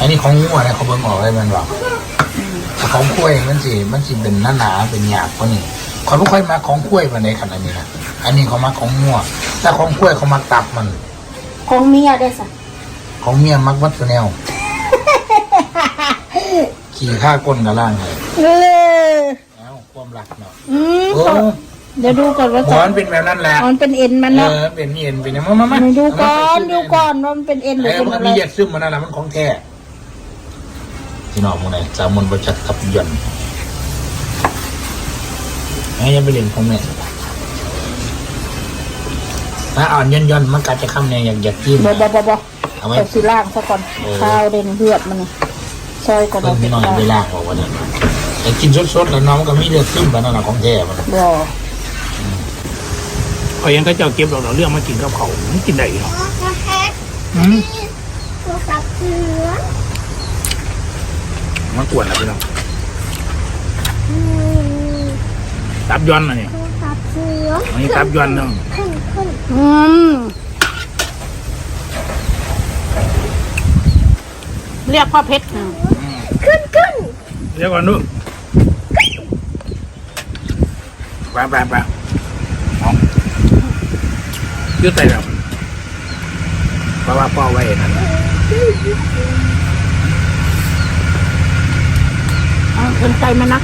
อันนี้ของงัวนะเขาเบิ่งออกเลยมันบอกแต่ของกล้วยมันสิมันสิเป็นหนาๆเป็นหยาบกว่านี้เขาไม่ค่อยมาของกล้วยมาในขนาดนี้นะอันนี้เขามาของงัวแต่ของกล้วยเขามาตับมัน ของเมียได้สักของเมียมักวัดแนวขี่ข้าก้นกับล่างเลยเออแล้วความรักเนาะอืมโอ้เดี๋ยวดูก่อนว่าหัวมันเป็นแบบนั้นแหละมันเป็นเอ็นมันเอเนาะอเป็นเอ็นเป็นอย่างมามามาดูก่อนดูก่อนว่ามันเป็นเอ็นหรือเออเป็นมันอะไรมีเหยียดซึมมันนั่นแหละมันของแท้ ที่นอกมึงไหนสามมนประจักษ์กับยนต์ไอ้ยังไปเล่นของแม่ถ้าอ่อนย่อนย่อนๆมันกัดจะคำเนี่ยอยากอยากกินบ่บ่บ่บ่เอาไว้แต่สีล่างซะก่อนเออข้าวเด่นเลือดมันนี่ซอยก่อนเพิ่งพี่น้องไปลากออกวันนั้นแต่กินสดๆแล้วน้องก็มีเลือดซึมไปนั่นแหละของแท้มันบ่พอยังก็เจ้าเก็บดอกดอกเรื่องมากินกับเขาไม่กินได้หรอกอืมตัวกับเสือ มันกวนนะพี่น้องอืมตับย้อนนะเนี่ยตัวกับเสืออันนี้ตับย้อนเนาะขึ้นขึ้นอืมเรียกพ่อเพชรอืมขึ้นขึ้นเดี๋ยวก่อนดูไปไปไปเอายืดใจแล้วเพราะว่าพ่อไว้นั่นน่ะเอ สนใจมันนะ